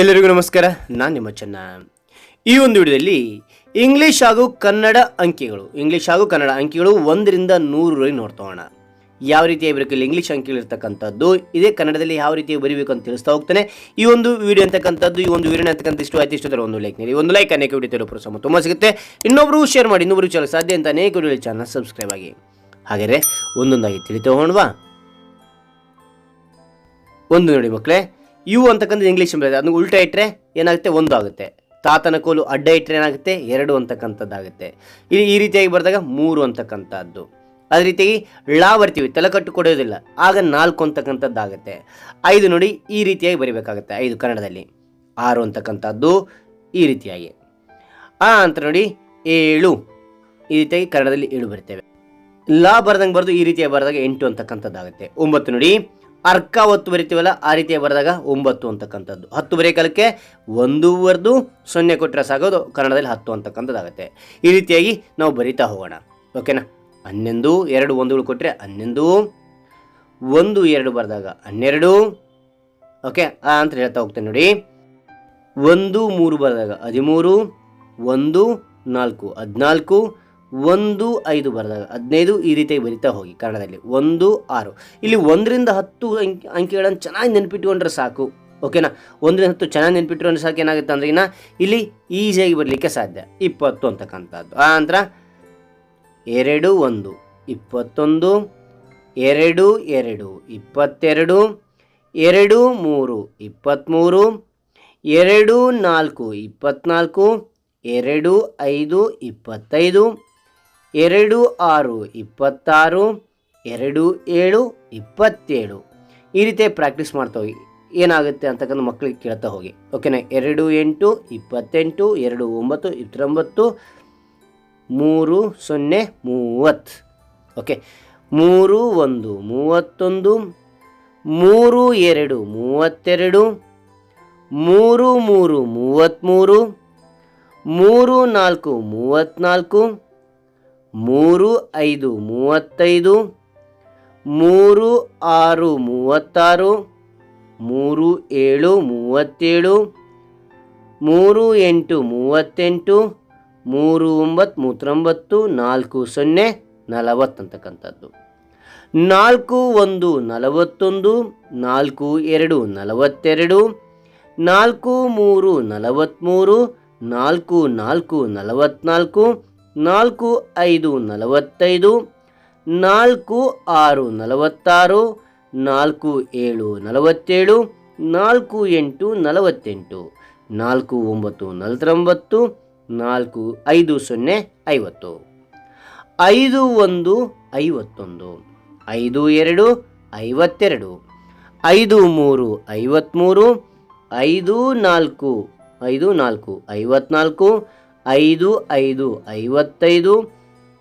ಎಲ್ಲರಿಗೂ ನಮಸ್ಕಾರ, ನಾನು ನಿಮ್ಮ ಚೆನ್ನ. ಈ ಒಂದು ವಿಡಿಯೋದಲ್ಲಿ ಇಂಗ್ಲೀಷ್ ಹಾಗೂ ಕನ್ನಡ ಅಂಕಿಗಳು ಇಂಗ್ಲೀಷ್ ಹಾಗೂ ಕನ್ನಡ ಅಂಕಿಗಳು ಒಂದರಿಂದ ನೂರವರೆಗೆ ನೋಡ್ತೋಣ ಯಾವ ರೀತಿಯ ಬರಬೇಕು ಇಂಗ್ಲೀಷ್ ಅಂಕಿಗಳು ಇರ್ತಕ್ಕಂಥದ್ದು, ಇದೇ ಕನ್ನಡದಲ್ಲಿ ಯಾವ ರೀತಿ ಬರೀಬೇಕು ಅಂತ ತಿಳಿಸ್ತಾ ಹೋಗ್ತಾನೆ. ಈ ಒಂದು ವಿಡಿಯೋ ಅಂತಕ್ಕಂಥದ್ದು, ಈ ಒಂದು ವಿಡಿಯೋ ಅಂತಕ್ಕಂಥ ಇಷ್ಟು ಆಯ್ತು ಇಷ್ಟು ಒಂದು ಲೈಕ್ ನೀಡಿ. ಒಂದು ಲೈಕ್ ಅನೇಕ ವಿಡಿಯೋ ಪ್ರೋತ್ಸಾಹ ತುಂಬ ಸಿಗುತ್ತೆ. ಇನ್ನೊಬ್ಬರು ಶೇರ್ ಮಾಡಿ ಇನ್ನೊಬ್ಬರು ಚಾನಲ್ ಸಾಧ್ಯ ಅಂತ ಅನೇಕ ವಿಡಿಯೋ ಚಾನಲ್ ಸಬ್ಸ್ಕ್ರೈಬ್ ಆಗಿ. ಹಾಗಾದರೆ ಒಂದೊಂದಾಗಿ ತಿಳಿತಾ ಹೋಣವಾ ಒಂದು ನೋಡಿ ಮಕ್ಕಳೇ ಯು ಅಂತಕ್ಕಂಥದ್ದು ಇಂಗ್ಲೀಷ್ ಬರ್ತದೆ ಅದನ್ನು ಉಲ್ಟಾ ಇಟ್ಟರೆ ಏನಾಗುತ್ತೆ? ಒಂದು ಆಗುತ್ತೆ ತಾತನ ಕೋಲು ಅಡ್ಡ ಇಟ್ಟರೆ ಏನಾಗುತ್ತೆ? ಎರಡು ಅಂತಕ್ಕಂಥದ್ದಾಗುತ್ತೆ. ಇಲ್ಲಿ ಈ ರೀತಿಯಾಗಿ ಬರೆದಾಗ ಮೂರು ಅಂತಕ್ಕಂಥದ್ದು. ಅದೇ ರೀತಿಯಾಗಿ ಳಾ ಬರ್ತೀವಿ ತಲೆಕಟ್ಟು ಕೊಡೋದಿಲ್ಲ. ಆಗ ನಾಲ್ಕು ಅಂತಕ್ಕಂಥದ್ದಾಗುತ್ತೆ. ಐದು ನೋಡಿ ಈ ರೀತಿಯಾಗಿ ಬರಿಬೇಕಾಗುತ್ತೆ ಐದು ಕನ್ನಡದಲ್ಲಿ. ಆರು ಅಂತಕ್ಕಂಥದ್ದು ಈ ರೀತಿಯಾಗಿ. ಆ ಅಂತ ನೋಡಿ ಏಳು. ಈ ರೀತಿಯಾಗಿ ಕನ್ನಡದಲ್ಲಿ ಏಳು ಬರ್ತೇವೆ. ಲಾ ಬರೆದಂಗೆ ಬರೆದು ಈ ರೀತಿಯಾಗಿ ಬರೆದಾಗ ಎಂಟು ಅಂತಕ್ಕಂಥದ್ದಾಗುತ್ತೆ. ಒಂಬತ್ತು ನೋಡಿ ಅರ್ಕ ಒತ್ತು ಬರಿತೀವಲ್ಲ, ಆ ರೀತಿ ಬರೆದಾಗ ಒಂಬತ್ತು ಅಂತಕ್ಕಂಥದ್ದು. ಹತ್ತು ಬರೆಯ ಕಾಲಕ್ಕೆ ಒಂದೂವರೆದು ಸೊನ್ನೆ ಕೊಟ್ಟರೆ ಸಾಗೋದು, ಕನ್ನಡದಲ್ಲಿ ಹತ್ತು ಅಂತಕ್ಕಂಥದ್ದಾಗುತ್ತೆ. ಈ ರೀತಿಯಾಗಿ ನಾವು ಬರಿತಾ ಹೋಗೋಣ. ಓಕೆನಾ? ಹನ್ನೊಂದು, ಎರಡು ಒಂದುಗಳು ಕೊಟ್ಟರೆ ಹನ್ನೊಂದು, ಒಂದು, ಎರಡು ಬರೆದಾಗ ಹನ್ನೆರಡು, ಓಕೆ ಅಂತ ಹೇಳ್ತಾ ಹೋಗ್ತೇನೆ ನೋಡಿ. ಒಂದು, ಮೂರು ಬರೆದಾಗ ಹದಿಮೂರು, ಒಂದು, ನಾಲ್ಕು, ಹದಿನಾಲ್ಕು ಒಂದು ಐದು ಬರೆದಾಗ, ಹದಿನೈದು ಈ ರೀತಿಯಾಗಿ ಬರಿತಾ ಹೋಗಿ ಕನ್ನಡದಲ್ಲಿ. ಒಂದು, ಆರು. ಇಲ್ಲಿ ಒಂದರಿಂದ ಹತ್ತು ಅಂಕಿ, ಅಂಕಿಗಳನ್ನು ಚೆನ್ನಾಗಿ ನೆನಪಿಟ್ಕೊಂಡ್ರೆ ಸಾಕು. ಓಕೆನಾ? ಒಂದರಿಂದ ಹತ್ತು ಚೆನ್ನಾಗಿ ನೆನಪಿಟ್ಕೊಂಡ್ರೆ ಸಾಕು, ಏನಾಗುತ್ತೆ ಅಂದ್ರೆ ಇನ್ನ ಇಲ್ಲಿ ಈಸಿಯಾಗಿ ಬರಲಿಕ್ಕೆ ಸಾಧ್ಯ. ಇಪ್ಪತ್ತು ಅಂತಕ್ಕಂಥದ್ದು. ಆ ನಂತರ ಎರಡು, ಒಂದು. ಇಪ್ಪತ್ತೊಂದು, ಎರಡು ಎರಡು. ಇಪ್ಪತ್ತೆರಡು, ಎರಡು, ಮೂರು. ಇಪ್ಪತ್ತ್ಮೂರು, ಎರಡು, ನಾಲ್ಕು. ಇಪ್ಪತ್ತ್ನಾಲ್ಕು, ಎರಡು, ಐದು, ಇಪ್ಪತ್ತೈದು ಎರಡು ಆರು ಇಪ್ಪತ್ತಾರು, ಎರಡು ಏಳು ಇಪ್ಪತ್ತೇಳು. ಈ ರೀತಿ ಪ್ರಾಕ್ಟೀಸ್ ಮಾಡ್ತಾ ಹೋಗಿ. ಏನಾಗುತ್ತೆ ಅಂತಕ್ಕಂಥ ಮಕ್ಕಳಿಗೆ ಕೇಳ್ತಾ ಹೋಗಿ. ಓಕೆನಾ ಎರಡು ಎಂಟು, ಇಪ್ಪತ್ತೆಂಟು, ಎರಡು ಒಂಬತ್ತು, ಇಪ್ಪತ್ತೊಂಬತ್ತು, ಮೂರು, ಸೊನ್ನೆ, ಮೂವತ್ತು. ಓಕೆ ಮೂರು, ಒಂದು, ಮೂವತ್ತೊಂದು, ಮೂರು, ಎರಡು, ಮೂವತ್ತೆರಡು, ಮೂರು ಮೂರು, ಮೂವತ್ತ್ಮೂರು, ಮೂರು, ನಾಲ್ಕು, ಮೂವತ್ತ್ನಾಲ್ಕು ಮೂರು ಐದು ಮೂವತ್ತೈದು, ಮೂರು ಆರು ಮೂವತ್ತಾರು, ಮೂರು ಏಳು ಮೂವತ್ತೇಳು, ಮೂರು ಎಂಟು ಮೂವತ್ತೆಂಟು, ಮೂರು ಒಂಬತ್ತು ಮೂವತ್ತೊಂಬತ್ತು, ನಾಲ್ಕು ಸೊನ್ನೆ ನಲವತ್ತಂತಕ್ಕಂಥದ್ದು ನಾಲ್ಕು ಒಂದು ನಲವತ್ತೊಂದು, ನಾಲ್ಕು ಎರಡು ನಲವತ್ತೆರಡು, ನಾಲ್ಕು ಮೂರು ನಲವತ್ತ್ಮೂರು, ನಾಲ್ಕು ನಾಲ್ಕು ನಲವತ್ನಾಲ್ಕು ನಾಲ್ಕು ಐದು ನಲವತ್ತೈದು, ನಾಲ್ಕು ಆರು ನಲವತ್ತಾರು, ನಾಲ್ಕು ಏಳು ನಲವತ್ತೇಳು, ನಾಲ್ಕು ಎಂಟು ನಲವತ್ತೆಂಟು, ನಾಲ್ಕು ಒಂಬತ್ತು ನಲವತ್ತೊಂಬತ್ತು, ನಾಲ್ಕು ಐದು ಸೊನ್ನೆ ಐವತ್ತು. ಐದು ಒಂದು ಐವತ್ತೊಂದು, ಐದು ಎರಡು ಐವತ್ತೆರಡು, ಐದು ಮೂರು ಐವತ್ತ್ಮೂರು ಐದು ನಾಲ್ಕು ಐದು ನಾಲ್ಕು ಐವತ್ನಾಲ್ಕು ಐದು ಐದು, ಐವತ್ತೈದು,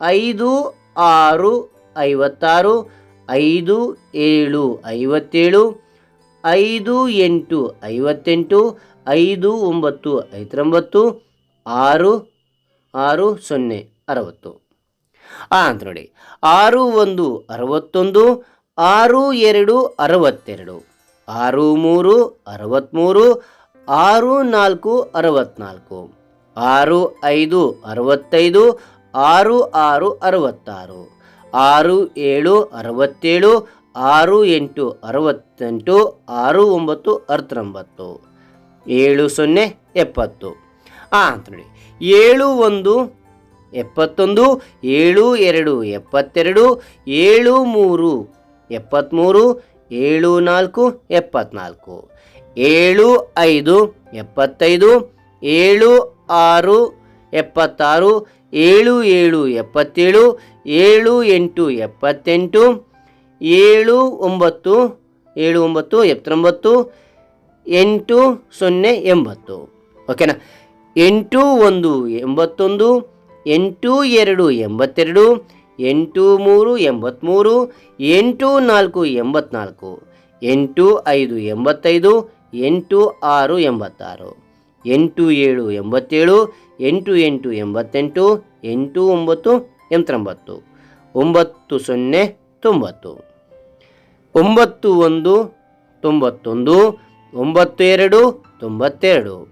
ಐದು, ಆರು, ಐವತ್ತಾರು, ಐದು, ಏಳು, ಐವತ್ತೇಳು, ಐದು, ಎಂಟು, ಐವತ್ತೆಂಟು, ಐದು, ಒಂಬತ್ತು, ಐವತ್ತೊಂಬತ್ತು, ಆರು ಆರು, ಸೊನ್ನೆ, ಅರವತ್ತು. ಅಂತ ನೋಡಿ. ಆರು, ಒಂದು, ಅರವತ್ತೊಂದು, ಆರು, ಎರಡು, ಅರವತ್ತೆರಡು, ಆರು, ಮೂರು, ಅರವತ್ತ್ಮೂರು, ಆರು, ನಾಲ್ಕು ಅರವತ್ನಾಲ್ಕು ಆರು ಐದು ಅರವತ್ತೈದು, ಆರು ಆರು ಅರವತ್ತಾರು, ಆರು ಏಳು ಅರವತ್ತೇಳು, ಆರು ಎಂಟು ಅರವತ್ತೆಂಟು, ಆರು ಒಂಬತ್ತು ಅರವತ್ತೊಂಬತ್ತು. ಏಳು ಸೊನ್ನೆ ಎಪ್ಪತ್ತು. ಹಾಂ ಅಂತ ನೋಡಿ. ಏಳು ಒಂದು ಎಪ್ಪತ್ತೊಂದು, ಏಳು ಎರಡು ಎಪ್ಪತ್ತೆರಡು, ಏಳು ಮೂರು ಎಪ್ಪತ್ತ್ಮೂರು, ಏಳು ನಾಲ್ಕು ಎಪ್ಪತ್ನಾಲ್ಕು ಏಳು ಐದು ಎಪ್ಪತ್ತೈದು, ಏಳು ಆರು, ಎಪ್ಪತ್ತಾರು, ಏಳು ಏಳು, ಎಪ್ಪತ್ತೇಳು, ಏಳು, ಎಂಟು, ಎಪ್ಪತ್ತೆಂಟು, ಏಳು, ಒಂಬತ್ತು ಏಳು, ಒಂಬತ್ತು, ಎಪ್ಪತ್ತೊಂಬತ್ತು, ಎಂಟು, ಸೊನ್ನೆ, ಎಂಬತ್ತು. ಓಕೆನಾ? ಎಂಟು, ಒಂದು, ಎಂಬತ್ತೊಂದು, ಎಂಟು, ಎರಡು, ಎಂಬತ್ತೆರಡು, ಎಂಟು, ಮೂರು ಎಂಬತ್ತ್ಮೂರು ಎಂಟು, ನಾಲ್ಕು, ಎಂಬತ್ನಾಲ್ಕು, ಎಂಟು, ಐದು, ಎಂಬತ್ತೈದು, ಎಂಟು, ಆರು, ಎಂಬತ್ತಾರು. ಎಂಟು ಏಳು ಎಂಬತ್ತೇಳು, ಎಂಟು ಎಂಟು ಎಂಬತ್ತೆಂಟು, ಎಂಟು ಒಂಬತ್ತು ಎಂಬತ್ತೊಂಬತ್ತು, ಒಂಬತ್ತು ಸೊನ್ನೆ ತೊಂಬತ್ತು, ಒಂಬತ್ತು ಒಂದು ತೊಂಬತ್ತೊಂದು, ಒಂಬತ್ತು ಎರಡು ತೊಂಬತ್ತೆರಡು,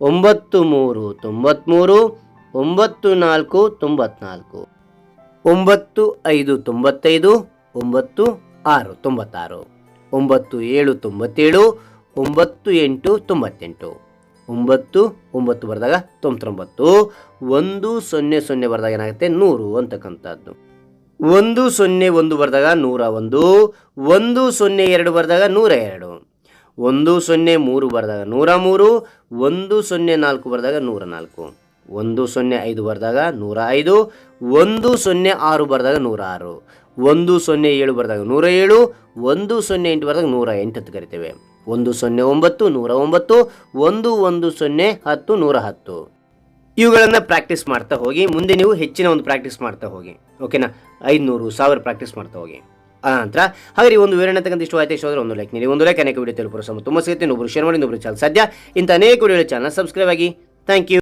ಒಂಬತ್ತು ಮೂರು ತೊಂಬತ್ತ್ಮೂರು ಒಂಬತ್ತು ನಾಲ್ಕು ತೊಂಬತ್ನಾಲ್ಕು, ಒಂಬತ್ತು ಐದು ತೊಂಬತ್ತೈದು, ಒಂಬತ್ತು ಆರು ತೊಂಬತ್ತಾರು, ಒಂಬತ್ತು ಏಳು ತೊಂಬತ್ತೇಳು, ಒಂಬತ್ತು ಎಂಟು ತೊಂಬತ್ತೆಂಟು. ಒಂಬತ್ತು ಒಂಬತ್ತು ಬರೆದಾಗ ತೊಂಬತ್ತೊಂಬತ್ತು. ಒಂದು ಸೊನ್ನೆ ಸೊನ್ನೆ ಬರೆದಾಗ ಏನಾಗುತ್ತೆ? ನೂರು ಅಂತಕ್ಕಂಥದ್ದು. ಒಂದು ಸೊನ್ನೆ ಒಂದು ಬರೆದಾಗ ನೂರ ಒಂದು. ಒಂದು ಸೊನ್ನೆ ಎರಡು ಬರೆದಾಗ ನೂರ ಎರಡು. ಒಂದು ಸೊನ್ನೆ ಮೂರು ಬರೆದಾಗ ನೂರ ಮೂರು. ಒಂದು ಸೊನ್ನೆ ನಾಲ್ಕು ಬರೆದಾಗ ನೂರ ನಾಲ್ಕು. ಒಂದು ಸೊನ್ನೆ ಐದು ಬರೆದಾಗ ನೂರ ಐದು. ಒಂದು ಸೊನ್ನೆ ಆರು ಬರೆದಾಗ ನೂರ ಆರು. ಒಂದು ಸೊನ್ನೆ ಏಳು ಬರೆದಾಗ ನೂರ ಏಳು. ಒಂದು ಸೊನ್ನೆ ಎಂಟು ಬರೆದಾಗ ನೂರ ಎಂಟು ಅಂತ ಕರಿತೇವೆ. ಒಂದು ಸೊನ್ನೆ ಒಂಬತ್ತು, ನೂರ ಒಂಬತ್ತು, ಒಂದು ಒಂದು ಸೊನ್ನೆ ಹತ್ತು, ನೂರ ಹತ್ತು. ಇವುಗಳನ್ನು ಪ್ರಾಕ್ಟೀಸ್ ಮಾಡ್ತಾ ಹೋಗಿ, ಮುಂದೆ ನೀವು ಹೆಚ್ಚಿನ ಒಂದು ಪ್ರಾಕ್ಟೀಸ್ ಮಾಡ್ತಾ ಹೋಗಿ ಓಕೆನಾ ಐದುನೂರು ಸಾವಿರ ಪ್ರಾಕ್ಟೀಸ್ ಮಾಡ್ತಾ ಹೋಗಿ. ಆನಂತರ ಹಾಗೆ ಒಂದು ವಿವರಣೆ ತಕ್ಕಂಥ ಇಷ್ಟು ಆಯ್ತು ಒಂದು ಲೈಕ್ ನೀಡಿ. ಒಂದು ಲೈಕ್ ಅನೇಕ ವಿಡಿಯೋ ಸಮ ತುಂಬ ಸಿಗುತ್ತೆ. ಇನ್ನೊಬ್ಬರು ಶೇರ್ ಮಾಡಿ ಇನ್ನೊಬ್ಬರು ಚಾನಲ್ ಸದ್ಯ ಇಂಥ ಅನೇಕ ವಿಡಿಯೋ ಚಾನಲ್ ಸಬ್ಸ್ಕ್ರೈಬ್ ಆಗಿ. Thank you